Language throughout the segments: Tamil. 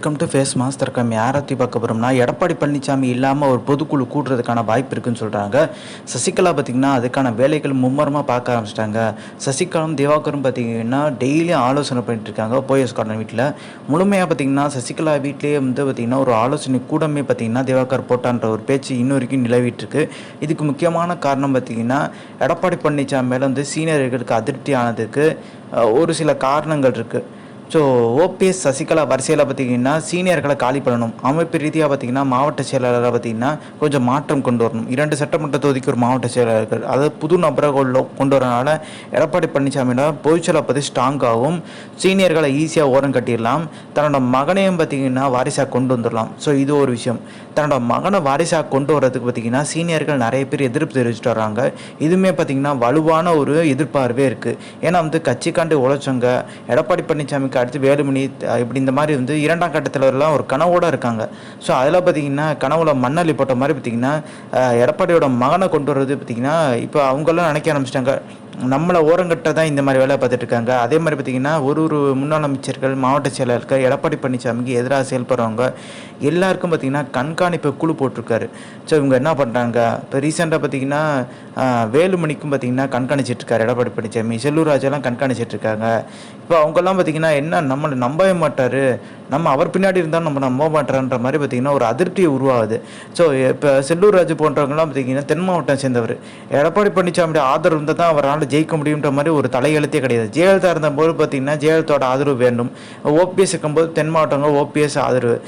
Welcome to face master com யாரை பார்க்க போகிறோம்னா எடப்பாடி பழனிசாமி இல்லாமல் ஒரு பொதுக்குழு கூட்டுறதுக்கான வாய்ப்பு இருக்குன்னு சொல்கிறாங்க சசிகலா பார்த்திங்கன்னா அதுக்கான வேலைகள் மும்மரமாக பார்க்க ஆரம்பிச்சிட்டாங்க. சசிகலாவும் திவாகரும் பார்த்திங்கன்னா டெய்லியும் ஆலோசனை பண்ணிட்டு இருக்காங்க போயஸ் கார்டன் வீட்டில் முழுமையாக பார்த்திங்கன்னா சசிகலா வீட்லேயே வந்து பார்த்திங்கன்னா ஒரு ஆலோசனை கூடமே பார்த்திங்கன்னா திவாகர் போட்டான்ற ஒரு பேச்சு இன்ன வரைக்கும் நிலவிட்டு இதுக்கு முக்கியமான காரணம் பார்த்திங்கன்னா எடப்பாடி பழனிசாமி மேலே வந்து சீனியர்களுக்கு அதிருப்தி ஆனதுக்கு ஒரு சில காரணங்கள் இருக்குது ஸோ ஓபிஎஸ் சசிகலா வரிசையில் பார்த்தீங்கன்னா சீனியர்களை காலி பண்ணணும். அமைப்பு ரீதியாக பார்த்தீங்கன்னா மாவட்ட செயலாளரை பார்த்தீங்கன்னா கொஞ்சம் மாற்றம் கொண்டு வரணும். இரண்டு சட்டமன்ற தொகுதிக்கு ஒரு மாவட்ட செயலாளர்கள். அதாவது புது நபரை கொண்டு வரனால எடப்பாடி பழனிசாமியோட பொதுச்செயலாக பற்றி ஸ்ட்ராங்காகவும் சீனியர்களை ஈஸியாக ஓரம் கட்டிடலாம். தன்னோட மகனையும் பார்த்தீங்கன்னா வாரிசாக கொண்டு வந்துடலாம். ஸோ இது ஒரு விஷயம். தன்னோட மகனை வாரிசாக கொண்டு வர்றதுக்கு பார்த்தீங்கன்னா சீனியர்கள் நிறைய பேர் எதிர்ப்பு தெரிவிச்சுட்டு வராங்க இதுவுமே பார்த்தீங்கன்னா வலுவான ஒரு எதிர்பார்வே இருக்குது ஏன்னா வந்து கட்சிக்காண்டு உழைச்சவங்க எடப்பாடி பழனிசாமிக்கு அடுத்து வேலுமணி இப்படி இந்த மாதிரி வந்து இரண்டாம் கட்டத்தில் ஒரு கனவோடு இருக்காங்க. ஸோ அதில் பார்த்தீங்கன்னா கனவுல மண்ணள்ளி போட்ட மாதிரி பார்த்தீங்கன்னா எடப்பாடியோட மகனை கொண்டு வர்றது பார்த்தீங்கன்னா இப்போ அவங்கெல்லாம் நினைக்க ஆரம்பிச்சிட்டாங்க. நம்மளை ஓரங்கட்ட தான் இந்த மாதிரி வேலை பார்த்துட்டு இருக்காங்க. அதே மாதிரி பார்த்தீங்கன்னா ஒரு ஒரு முன்னாள் அமைச்சர்கள் மாவட்ட செயலாளர்கள் எடப்பாடி பழனிசாமிக்கு எதிராக செயல்படுறவங்க எல்லாருக்கும் பார்த்தீங்கன்னா கண்காணிப்பு குழு போட்டிருக்காரு. ஸோ இவங்க என்ன பண்ணுறாங்க இப்போ ரீசெண்டாக பார்த்தீங்கன்னா வேலுமணிக்கும் பார்த்தீங்கன்னா கண்காணிச்சிட்ருக்காரு எடப்பாடி பழனிசாமி. செல்லூர் ராஜெல்லாம் கண்காணிச்சிட்டு இருக்காங்க. இப்போ அவங்கெல்லாம் பார்த்தீங்கன்னா என்ன நம்மளை நம்பவே மாட்டார். நம்ம அவர் பின்னாடி இருந்தாலும் நம்ம நம்ப மாட்டாருன்ற மாதிரி பார்த்தீங்கன்னா ஒரு அதிருப்தி உருவாகுது. ஸோ இப்போ செல்லூர் ராஜு போன்றவங்கலாம் பார்த்தீங்கன்னா தென் மாவட்டம் சேர்ந்தவர். எடப்பாடி பழனிசாமியோட ஆதரவு இருந்தால் தான் அவரால் ஜெயிக்க முடியுன்ற மாதிரி ஒரு தலையெழுத்தே கிடையாது. ஜெயலலிதா இருந்தபோது பார்த்தீங்கன்னா ஜெயலலிதாவோட ஆதரவு வேண்டும். ஓபிஎஸ் இருக்கும்போது தென் மாவட்டங்கள் ஓபிஎஸ் ஆதரவு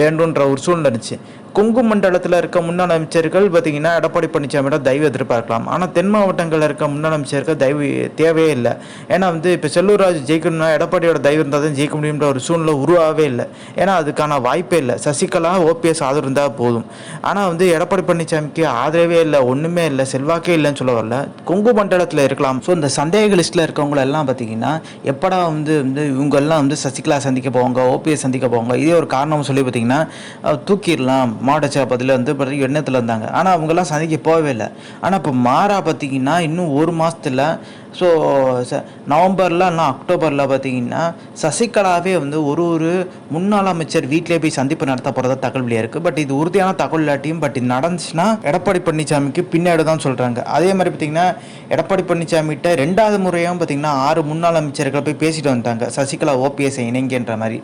வேண்டும்ன்ற வேண்டுன்ற ஒரு சூழ்நிலை இருந்துச்சு. கொங்கு மண்டலத்தில் இருக்க முன்னாள் அமைச்சர்கள் பார்த்தீங்கன்னா எடப்பாடி பழனிசாமியிடம் தயவு எதிர்பார்க்கலாம். ஆனால் தென் மாவட்டங்களில் இருக்க முன்னாள் அமைச்சர்கள் தயவு தேவையே இல்லை. ஏன்னா வந்து இப்போ செல்லூர் ஜெயிக்கணும்னா எடப்பாடியோட தயவு இருந்தால் தான் ஜெயிக்க முடியுன்ற ஒரு சூழ்நிலை உருவாகவே இல்லை. ஏன்னா அதுக்கான வாய்ப்பே இல்லை. சசிகலா ஓபிஎஸ் ஆதரவு இருந்தால் போதும். ஆனால் வந்து எடப்பாடி பழனிசாமிக்கு ஆதரவே இல்லை ஒன்றுமே இல்லை செல்வாக்கே இல்லைன்னு சொல்ல வரல. கொங்கு மண்டலத்தில் இருக்கலாம். ஸோ இந்த சந்தேக லிஸ்ட்டில் இருக்கவங்களெல்லாம் பார்த்தீங்கன்னா எப்படா வந்து வந்து இவங்கெல்லாம் வந்து சசிகலா சந்திக்க போவாங்க ஓபிஎஸ் சந்திக்க போவாங்க இதே ஒரு காரணம் சொல்லி பார்த்தீங்கன்னா தூக்கிடலாம் மாவட்ட சேப்பதில் வந்து பார்த்தீங்கன்னா எண்ணத்தில் இருந்தாங்க. ஆனால் அவங்கெல்லாம் சந்திக்க போகவே இல்லை. ஆனால் இப்போ மாறா பார்த்தீங்கன்னா இன்னும் ஒரு மாதத்தில் ஸோ ச நவம்பரில் இல்லை அக்டோபரில் பார்த்தீங்கன்னா சசிகலாவே வந்து ஒரு ஒரு முன்னாள் அமைச்சர் வீட்டிலே போய் சந்திப்பு நடத்த போகிறதா தகவல் வெளியாக இருக்குது பட் இது உறுதியான தகவல் இல்லாட்டியும் பட் இது நடந்துச்சுன்னா எடப்பாடி பழனிசாமிக்கு பின்னாடி தான் சொல்கிறாங்க அதே மாதிரி பார்த்தீங்கன்னா எடப்பாடி பழனிசாமிகிட்ட ரெண்டாவது முறையும் பார்த்தீங்கன்னா ஆறு முன்னாள் அமைச்சர்கள் போய் பேசிட்டு வந்துட்டாங்க. சசிகலா ஓபிஎஸ் இணைங்கன்ற மாதிரி.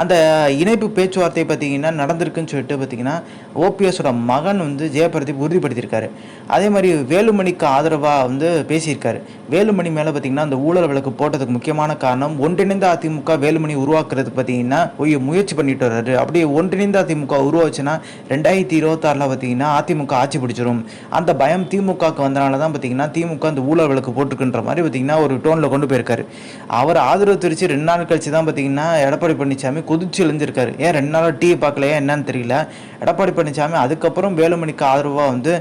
அந்த இணைப்பு பேச்சுவார்த்தை பார்த்தீங்கன்னா நடந்திருக்குன்னு சொல்லிட்டு பார்த்தீங்கன்னா ஓபிஎஸோட மகன் வந்து ஜெயபிரதீப் உறுதிப்படுத்தியிருக்காரு. அதே மாதிரி வேலுமணிக்கு ஆதரவாக வந்து பேசியிருக்காரு. வேலுமணி மேலே பார்த்தீங்கன்னா அந்த ஊழல் விளக்கு போட்டதுக்கு முக்கியமான காரணம் ஒன்றிணைந்த அதிமுக வேலுமணி உருவாக்குறதுக்கு பார்த்தீங்கன்னா ஒய் முயற்சி பண்ணிட்டு வர்றாரு. அப்படியே ஒன்றிணைந்த அதிமுக உருவாச்சுன்னா ரெண்டாயிரத்தி இருபத்தாறில் பார்த்தீங்கன்னா அதிமுக ஆட்சி பிடிச்சிரும். அந்த பயம் திமுகவுக்கு வந்தனால தான் பார்த்தீங்கன்னா திமுக அந்த ஊழல் விளக்கு போட்டுக்குன்ற மாதிரி பார்த்தீங்கன்னா ஒரு டோனில் கொண்டு போயிருக்காரு. அவர் ஆதரவு தெரிவித்து ரெண்டு நாள் கழிச்சு தான் பார்த்தீங்கன்னா எடப்பாடி பழனிசாமி கொதிச்சு எழுந்திருக்காரு. ஏன் ரெண்டு நாளாக டீ பார்க்கலையா என்னன்னு தெரியல. எடப்பாடி பழனிசாமி அதுக்கப்புறம் வேலுமணிக்கு ஆதரவாக வந்து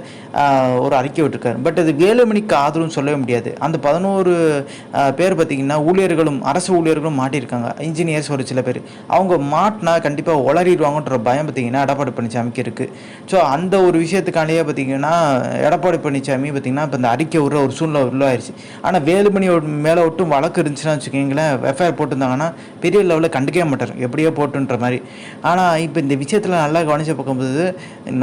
ஒரு அறிக்கை விட்டுருக்காரு. பட் அது வேலுமணிக்கு ஆதரவுன்னு சொல்லவே முடியாது. அந்த பதினோரு பேர் பார்த்திங்கன்னா ஊழியர்களும் அரசு ஊழியர்களும் மாட்டியிருக்காங்க. இன்ஜினியர்ஸ் ஒரு சில பேர். அவங்க மாட்டினா கண்டிப்பாக உளறிடுவாங்கன்ற பயம் பார்த்தீங்கன்னா எடப்பாடி பழனிசாமிக்கு இருக்குது ஸோ அந்த ஒரு விஷயத்துக்காண்டியே பார்த்தீங்கன்னா எடப்பாடி பழனிசாமி பார்த்திங்கன்னா இப்போ இந்த அறிக்கை விடுற ஒரு சூழ்நிலை உள்ளாயிருச்சு ஆனால் வேலுமணி மேலே ஒட்டும் வழக்கு இருந்துச்சுன்னா வச்சுக்கோங்களேன் எஃப்ஐஆர் போட்டிருந்தாங்கன்னா பெரிய லெவலில் கண்டுக்கவே மாட்டார். எப்படியோ போட்டுன்ற மாதிரி. ஆனால் இப்போ இந்த விஷயத்தில் நல்லா கவனித்து பார்க்கும்போது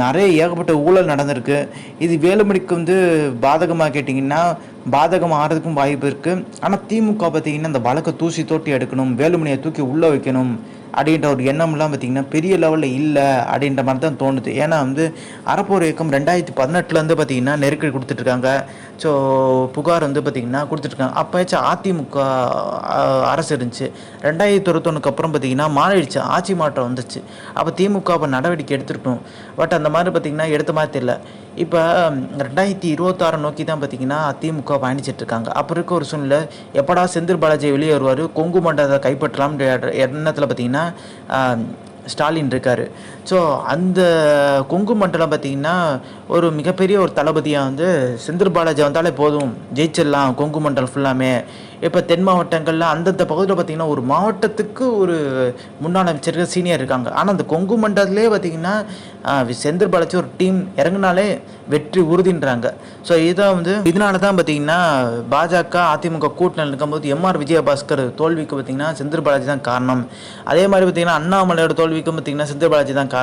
நிறைய ஏகப்பட்ட ஊழல் நடந்திருக்கு. இது வேலுமணிக்கு வந்து பாதகமாக கேட்டிங்கன்னா பாதகம் ஆகிறதுக்கும் வாய்ப்பு இருக்குது ஆனால் திமுக பார்த்தீங்கன்னா அந்த வழக்கை தூசி தோட்டி எடுக்கணும் வேலுமணியை தூக்கி உள்ளே வைக்கணும் அப்படின்ற ஒரு எண்ணம்லாம் பார்த்திங்கன்னா பெரிய லெவலில் இல்லை அப்படின்ற மாதிரி தான் தோணுது. ஏன்னா வந்து அறப்போர் இயக்கம் ரெண்டாயிரத்தி பதினெட்டுலேருந்து பார்த்திங்கன்னா நெருக்கடி கொடுத்துட்ருக்காங்க. ஸோ புகார் வந்து பார்த்திங்கன்னா கொடுத்துட்ருக்காங்க. அப்போயாச்சும் அதிமுக அரசு இருந்துச்சு. ரெண்டாயிரத்தி இருபத்தொன்னுக்கு அப்புறம் பார்த்திங்கன்னா மாறிடுச்சு. ஆட்சி மாற்றம் வந்துச்சு. அப்போ திமுக அப்போ நடவடிக்கை எடுத்துருக்கணும். பட் அந்த மாதிரி பார்த்திங்கன்னா எடுத்த மாதிரி தெரியல. இப்போ ரெண்டாயிரத்தி இருபத்தாறு நோக்கி தான் பார்த்திங்கன்னா திமுக பயணிச்சிட்ருக்காங்க. அப்போ இருக்க ஒரு சூழ்நிலை எப்படா செந்தில் பாலாஜி வெளியே வருவார் கொங்கு மண்டலத்தை கைப்பற்றலாம்ன்ற எண்ணத்தில் பார்த்திங்கன்னா ஆஹ், ஸ்டாலின் இருக்கார். ஸோ அந்த கொங்கு மண்டலம் பார்த்திங்கன்னா ஒரு மிகப்பெரிய ஒரு தளபதியாக வந்து செந்தில் பாலாஜி வந்தாலே போதும். ஜெயிச்சிடலாம் கொங்கு மண்டலம் ஃபுல்லாமே இப்போ தென் மாவட்டங்களில் அந்தந்த பகுதியில் பார்த்திங்கன்னா ஒரு மாவட்டத்துக்கு ஒரு முன்னாள் அமைச்சர்கள் சீனியர் இருக்காங்க. ஆனால் அந்த கொங்கு மண்டலத்திலே பார்த்திங்கன்னா செந்தில் பாலாஜி ஒரு டீம் இறங்குனாலே வெற்றி உறுதின்றாங்க. ஸோ இதான் வந்து இதனால தான் பார்த்தீங்கன்னா பாஜக அதிமுக கூட்டணியில் இருக்கும்போது எம்ஆர் விஜயபாஸ்கர் தோல்விக்கு பார்த்தீங்கன்னா செந்தில் பாலாஜி தான் காரணம். அதே மாதிரி பார்த்தீங்கன்னா அண்ணாமலையோட தோல்விக்கும் பார்த்தீங்கன்னா செந்தில் பாலாஜி தான் காரணம்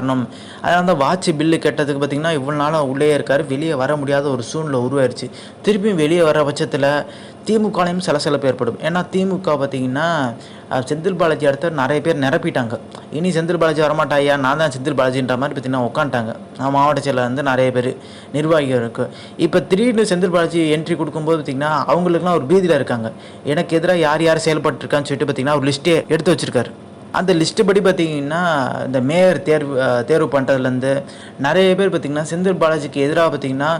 அதனால தான் வாட்சி பில்லு கெட்டதுக்கு பார்த்தீங்கன்னா இவ்வளோ நாளாக உள்ளே இருக்கார். வெளியே வர முடியாத ஒரு சூழ்நிலை உருவாயிருச்சு. திருப்பியும் வெளியே வர பட்சத்தில் திமுகலையும் சலசலப்பு ஏற்படும். ஏன்னா திமுக பார்த்தீங்கன்னா செந்தில் பாலாஜி அடுத்த நிறைய பேர் நிரப்பிட்டாங்க. இனி செந்தில் பாலாஜி வரமாட்டாயா நான் தான் செந்தில் பாலாஜின்ற மாதிரி பார்த்தீங்கன்னா உட்காந்துட்டாங்க. மாவட்ட செயலர் வந்து நிறைய பேர் நிர்வாகிகள் இருக்குது இப்போ திடீர்னு செந்தில் பாலாஜி என்ட்ரி கொடுக்கும்போது பார்த்திங்கன்னா அவங்களுக்குலாம் ஒரு பீதியில் இருக்காங்க. எனக்கு எதிராக யார் யார் செயல்பட்டுருக்கான்னு சொல்லிட்டு பார்த்தீங்கன்னா ஒரு லிஸ்ட்டே எடுத்து வச்சுருக்காரு. அந்த லிஸ்ட்டு படி பார்த்தீங்கன்னா இந்த மேயர் தேர்வு தேர்வு பண்ணுறதுலேருந்து நிறைய பேர் பார்த்திங்கன்னா செந்தில் பாலாஜிக்கு எதிராக பார்த்திங்கன்னா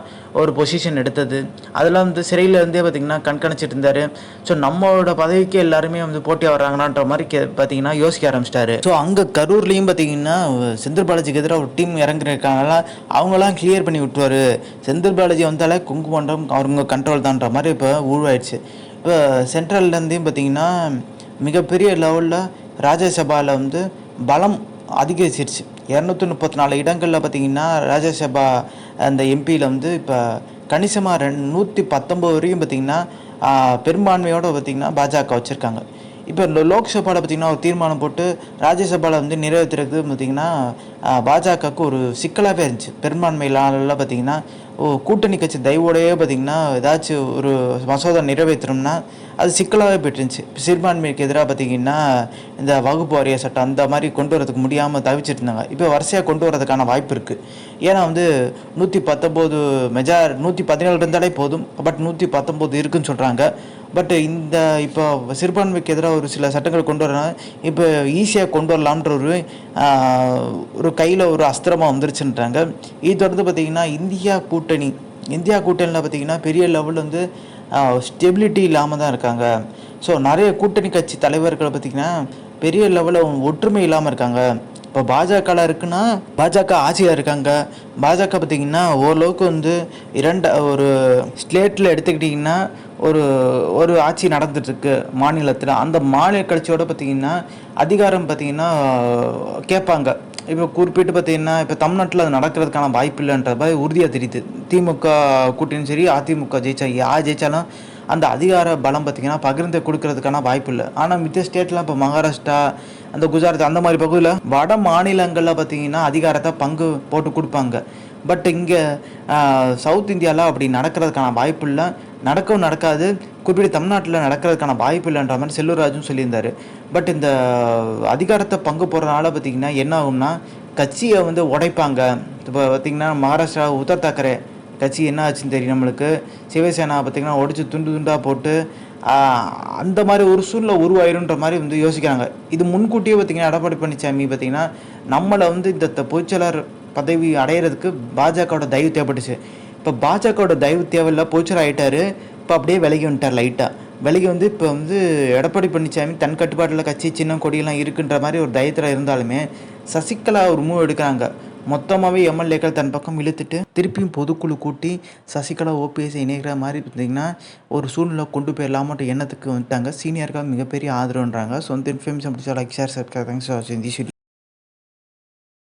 ஒரு பொசிஷன் எடுத்தது. அதெல்லாம் வந்து சிறையில் இருந்தே பார்த்திங்கன்னா கண்காணிச்சிட்டு இருந்தார். ஸோ நம்மளோட பதவிக்கு எல்லாருமே வந்து போட்டியாக வர்றாங்களான்ற மாதிரி கே பார்த்தீங்கன்னா யோசிக்க ஆரம்பிச்சிட்டாரு. ஸோ அங்கே கரூர்லேயும் பார்த்தீங்கன்னா செந்தில் பாலாஜிக்கு எதிராக ஒரு டீம் இறங்குறதுக்காக அவங்களாம் கிளியர் பண்ணி விட்டுவார் செந்தில் பாலாஜி வந்தாலே குங்கு மண்டபம் அவங்க கண்ட்ரோல் தான்ற மாதிரி இப்போ உருவாயிடுச்சு இப்போ சென்ட்ரல்லேருந்தையும் பார்த்தீங்கன்னா மிகப்பெரிய லெவலில் ராஜ்யசபாவில் வந்து பலம் அதிகரிச்சிருச்சு. இரநூத்தி முப்பத்தி நாலு இடங்களில் பார்த்தீங்கன்னா ராஜ்யசபா அந்த எம்பியில் வந்து இப்போ கணிசமாக ரெண் நூற்றி பத்தொம்பது வரையும் பார்த்தீங்கன்னா பெரும்பான்மையோடு பார்த்திங்கன்னா பார்த்தீங்கன்னா பாஜக வச்சுருக்காங்க. இப்போ இந்த லோக்சபாவில் பார்த்தீங்கன்னா ஒரு தீர்மானம் போட்டு ராஜ்யசபாவில் வந்து நிறைவேற்றுறது பார்த்திங்கன்னா பாஜகவுக்கு ஒரு சிக்கலாகவே இருந்துச்சு. பெரும்பான்மையிலாம் பார்த்திங்கன்னா ஓ கூட்டணி கட்சி தயவோடையே பார்த்திங்கன்னா ஏதாச்சும் ஒரு மசோதா நிறைவேற்றணும்னா அது சிக்கலாகவே போயிட்டுருந்துச்சு. சிறுபான்மைக்கு எதிராக பார்த்திங்கன்னா இந்த வகுப்பு வாரிய சட்டம் அந்த மாதிரி கொண்டு வரதுக்கு முடியாமல் தவிச்சிட்டு இருந்தாங்க. இப்போ வரிசையாக கொண்டு வரதுக்கான வாய்ப்பு இருக்குது ஏன்னா வந்து நூற்றி பத்தொம்போது மெஜார் நூற்றி பதினேழு இருந்தாலே போதும். பட் நூற்றி பத்தொம்போது இருக்குன்னு சொல்கிறாங்க பட் இந்த இப்போ சிறுபான்மைக்கு எதிராக ஒரு சில சட்டங்கள் கொண்டு வரணும் இப்போ ஈஸியாக கொண்டு வரலாம்ன்ற ஒரு ஒரு கையில் ஒரு அஸ்திரமாக வந்துருச்சுன்றாங்க. இது தொடர்ந்து பார்த்தீங்கன்னா இந்தியா கூட்டணி இந்தியா கூட்டணியில் பார்த்தீங்கன்னா பெரிய லெவலில் வந்து ஸ்டெபிலிட்டி இல்லாமல் தான் இருக்காங்க. ஸோ நிறைய கூட்டணி கட்சி தலைவர்கள் பார்த்திங்கன்னா பெரிய லெவலில் ஒற்றுமை இல்லாமல் இருக்காங்க. இப்போ பாஜகவில் இருக்குன்னா பாஜக ஆட்சியாக இருக்காங்க. பாஜக பார்த்திங்கன்னா ஓரளவுக்கு வந்து இரண்டு ஒரு ஸ்டேட்டில் எடுத்துக்கிட்டிங்கன்னா ஒரு ஒரு ஆட்சி நடந்துட்டுருக்கு மாநிலத்தில். அந்த மாநில கட்சியோடு பார்த்திங்கன்னா அதிகாரம் பார்த்திங்கன்னா கேட்பாங்க இப்போ குறிப்பிட்டு பார்த்தீங்கன்னா இப்போ தமிழ்நாட்டில் அது நடக்கிறதுக்கான வாய்ப்பு இல்லைன்ற மாதிரி உறுதியாக தெரியுது. திமுக கூட்டணியும் சரி அதிமுக ஜெயிச்சா யார் ஜெயிச்சாலும் அந்த அதிகார பலம் பார்த்திங்கன்னா பகிர்ந்து கொடுக்கறதுக்கான வாய்ப்பு இல்லை ஆனால் மித்த ஸ்டேட்லாம் இப்போ மகாராஷ்டிரா அந்த குஜராத் அந்த மாதிரி பகுதியில் வட மாநிலங்களில் பார்த்தீங்கன்னா அதிகாரத்தை பங்கு போட்டு கொடுப்பாங்க. பட் இங்கே சவுத் இந்தியாவில் அப்படி நடக்கிறதுக்கான வாய்ப்பு இல்லை நடக்கவும் நடக்காது. குறிப்பிட்ட தமிழ்நாட்டில் நடக்கிறதுக்கான வாய்ப்பு இல்லைன்ற மாதிரி செல்லூர்ராஜும் சொல்லியிருந்தார். பட் இந்த அதிகாரத்தை பங்கு போடுறதுனால பார்த்திங்கன்னா என்ன ஆகும்னா கட்சியை வந்து உடைப்பாங்க. இப்போ பார்த்திங்கன்னா மகாராஷ்டிரா உத்தர் தாக்கரே கட்சி என்ன ஆச்சுன்னு தெரியும் நம்மளுக்கு? சிவசேனா பார்த்திங்கன்னா உடச்சி துண்டு துண்டாக போட்டு அந்த மாதிரி ஒரு சூழ்நிலை உருவாயிருன்ற மாதிரி வந்து யோசிக்கிறாங்க. இது முன்கூட்டியே பார்த்திங்கன்னா எடப்பாடி பழனிசாமி பார்த்திங்கன்னா நம்மளை வந்து இந்த த- பொதுச்செயலாளர் பதவி அடையிறதுக்கு பாஜகவோட தயவு தேவைப்பட்டுச்சு. இப்போ பாஜகவோட தயவு தேவையில்ல பொதுச்செயலர் ஆகிட்டார் இப்போ அப்படியே விலகி வந்துட்டார் லைட்டாக விலைக்கு வந்து இப்போ வந்து எடப்பாடி பழனிசாமி தன் கட்டுப்பாட்டில் கட்சி சின்ன கொடியெல்லாம் இருக்குன்ற மாதிரி ஒரு தயத்தில் இருந்தாலுமே சசிகலா ஒரு மூவ் எடுக்கிறாங்க. மொத்தமாகவே எம்எல்ஏக்கள் தன் பக்கம் இழுத்துட்டு திருப்பியும் பொதுக்குழு கூட்டி சசிகலா ஓபிஎஸ் இணைகிற மாதிரி இருந்தீங்கன்னா ஒரு சூழ்நிலை கொண்டு போயிடலாமன்ற எண்ணத்துக்கு வந்துட்டாங்க. சீனியர்கள் மிகப்பெரிய ஆதரவுன்றாங்க. சொந்த இன்ஃபர்மேஷன் பிடிச்சா like share subscribe thanks for வாட்சிங் தி